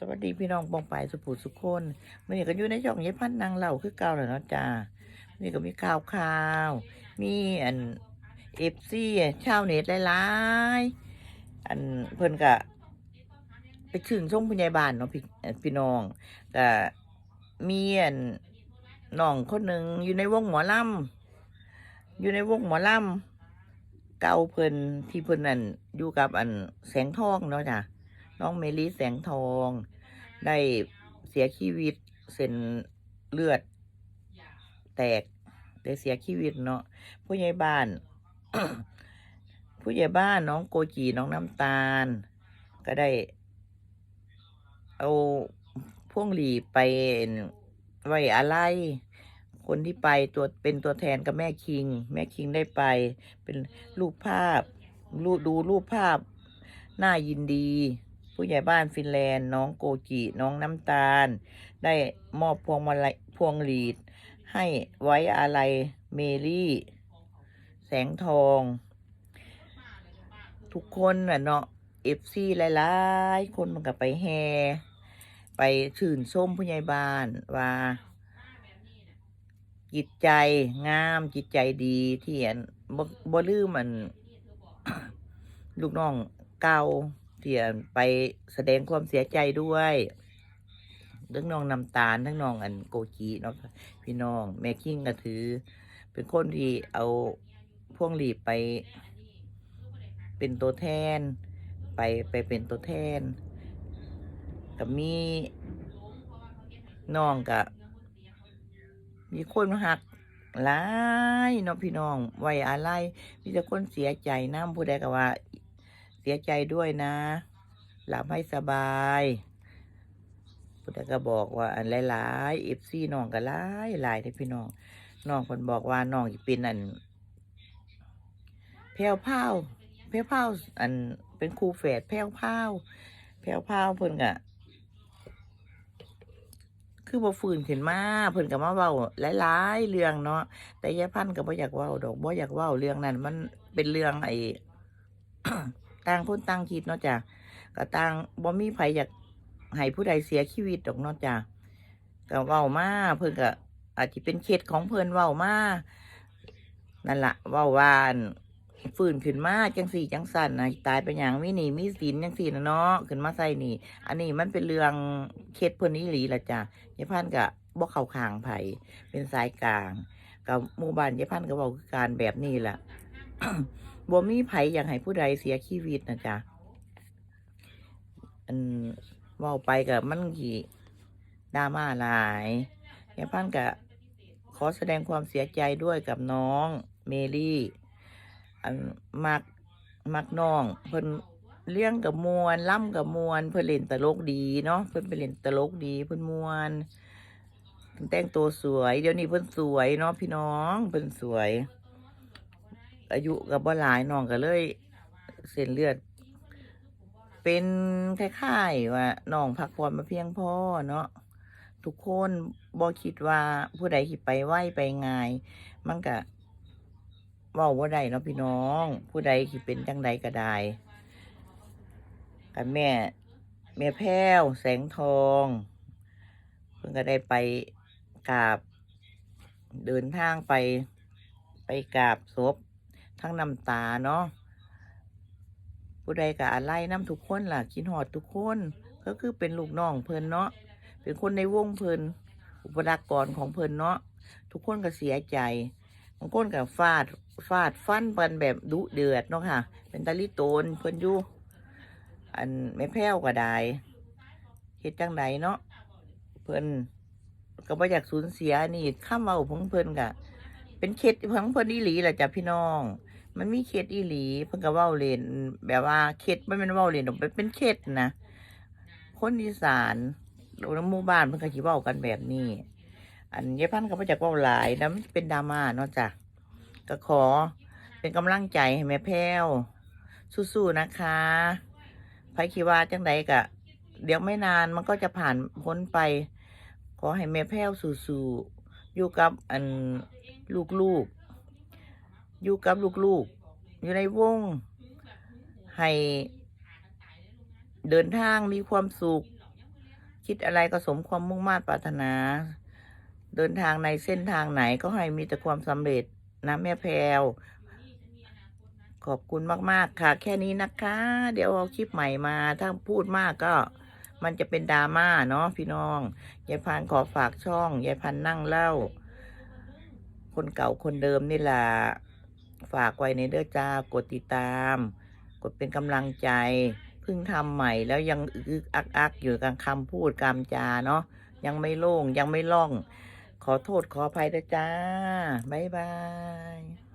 สวัสดีพี่น้องปองไปสุภูสุขคนมื่อนี้ก็อยู่ในช่องยายพันนางเหล่าคือเก่าแล้วเนาะจ้ามื่อนี้ก็มีข่าวข่าว มีอันเอฟซีชาวเน็ตหลายๆอันเพิ่นก็ไปถึงช่วงพยาบาลเนาะพี่พี่น้องก็มีอันน้องคนหนึ่งอยู่ในวงหมอลำอยู่ในวงหมอลำเก่าเพิ่นที่เพิ่นนั่นอยู่กับอันแสงทองเนาะจ้ะ น้องเมลี่แสงทอง ได้เสียชีวิตเส้นเลือด แตกได้เสียชีวิตเนาะผู้ใหญ่บ้าน ผู้ใหญ่บ้านน้องโกจีน้องน้ำตาล ก็ได้ เอาพวงหลีไปไว้อะไรคนที่ไปตัวเป็นตัวแทนกับแม่คิง แม่คิงได้ไป เป็นรูปภาพรูดูรูปภาพน่ายินดี ผู้ใหญ่บ้านฟินแลนด์ น้องโกจิน้องน้ำตาล ได้มอบพวงมาลัยพวงหลีด ให้ไว้อาลัยเมลี่ แสงทอง ทุกคนน่ะเนาะเอฟซีหลายๆ คนมันก็ไปแฮไปชื่นส้มผู้ใหญ่บ้านว่า จิตใจงามจิตใจดีเที่อันบบ่ลืมมัน ลูกน้องเก่า ที่ไปแสดงความเสียใจด้วยทั้งน้องน้ำตาลทั้งน้องอันโกจีเนาะพี่น้อง แม่คิงก็ถือ เป็นคนที่เอาพวงหลีไป เป็นตัวแทน ไปไปเป็นตัวแทนกับมีน้องกับมีคนมาหักหลายเนาะพี่น้องไว้อะไรมีแต่คนเสียใจน้ำผู้ใดก็ว่า สียใจด้วยนะ หลับให้สบายผู้ใดก็บอกว่าอันหลายๆเอฟซีน้องก็หลายหลายเด้อพี่น้องน้องคนบอกว่าน้องอีเป็นอันแพ้วพราแพ้วพราวอันเป็นครูแฝดแพ้วพราแพ้วพราวเพิ่นก็คือบ่ฟื้นขึ้นมาเพิ่นก็มาเว้าหลายๆเรื่องเนาะแต่ยายพันธ์ก็บ่อยากเว้าดอกบ่อยากเว้าเรื่องนั้น มันเป็นเรื่องไอ้ ต่างคนต่างคิดเนาะจ้ะก็ต่างบ่มีไผอยากให้ผู้ใดเสียชีวิตดอกเนาะจ้ะก็เว้ามาเพิ่นก็อาจสิเป็นเคสของเพิ่นเว้ามานั่นละเว้าวานฟื้นขึ้นมาจังสี่จังสั่นนะตายไปหยังมีหนีมีสินจังสี่นะเนาะขึ้นมาใส่นี่ อันนี้มันเป็นเรื่องเคสเพิ่นอีหลีละจ้ะยายพันธ์ก็บ่เข้าข้างไผเป็นสายกลาง กับหมู่บ้านยายพันธ์ก็บอกคือการแบบนี้แหละ บ่มีไผอยากให้ผู้ใดเสียชีวิตนะจ๊ะอันว้าไปกับมันกี่ดราม่าหลายยายพันธุ์ก็ขอแสดงความเสียใจด้วยกับน้องเมลี่อันมักมักน้อง เพิ่นเลี้ยงกับมวนล่ำกับมวนเพิ่นเล่นตลกดีเนาะเพิ่นไปเล่นตลกดีเพิ่นมวนเพิ่นแต่งตัวสวย เดี๋ยวนี้เพิ่นสวยเนาะพี่น้องเพิ่นสวย อายุกับบ่หลายน้องก็เลย เส้นเลือด เป็นคล้ายๆว่าน้องพักผ่อนมาเพียงพอเนาะทุกคนบ่คิดว่าผู้ใดที่ไปไหวไปง่าย มันก็ว้าว่าได้เนาะพี่น้อง ผู้ใดที่เป็นจังใดก็ได้กับแม่ แม่แพ้วแสงทอง เพิ่งก็ได้ไปกราบ เดินทางไปไปกราบศพ ทั้งน้ำตาเนาะผู้ใดก็อะไรน้ำทุกคนล่ะคิดหอดทุกคน ก็คือเป็นลูกน้องเพิ่นเนาะเป็นคนในวงเพิ่นอุปรากรของเพิ่นเนาะทุกคนก็เสียใจบางคนก็ฟาดฟาดฟันกันแบบดุเดือดเนาะค่ะ เป็นตาลิโตนเพิ่นอยู่อันไม่แพ้วก็ได้เฮ็ดจังใดเนาะเพิ่นก็บ่อยากสูญเสียนี่ข้ามเว้าของเพิ่นก็เป็นเคสของเพิ่นอีหลีแหละจ้ะพี่น้อง มันมีเคสอีหลีเพิ่นก็เว้าเล่นแบบว่าเคสมันเป็นเว้าเล่นดอกเป็นเป็นเคสนะคนอีสานหรือหมู่บ้านเพิ่นก็สิเว้ากันแบบนี้ อันยายพันธุ์ก็บ่อยากเว้าหลายนะมันเป็นดราม่าเนาะจ้ะก็ขอเป็นกำลังใจให้แม่แพ้วสู้ๆนะคะไผคิดว่าจังใดก็เดี๋ยวไม่นานมันก็จะผ่านพ้นไป ขอให้แม่แพ้วสู้ๆอยู่กับอันลูกๆ อยู่กับลูกๆ อยู่ในวง ให้เดินทางมีความสุข คิดอะไรก็สมความมุ่งมา่ปรารถนา เดินทางในเส้นทางไหนก็ให้มีแต่ความสำเร็จนะแม่แพรวขอบคุณมาก ๆ ค่ะ แค่นี้นะคะ เดี๋ยวเอาคลิปใหม่มา ถ้าพูดมากก็มันจะเป็นดราม่าเนาะพี่น้องยายพันขอฝากช่องยายพันนั่งเล่า คนเก่าคนเดิมนี่แหละ ฝากไว้ในเด้อจ้ากดติดตาม กดเป็นกำลังใจเพิ่งทำใหม่แล้วยังอึกอักอักอยู่กับคำพูดกรรมจาเนาะยังไม่โล่งยังไม่ล่อง ขอโทษขออภัยด้วยจ้า บ๊ายบาย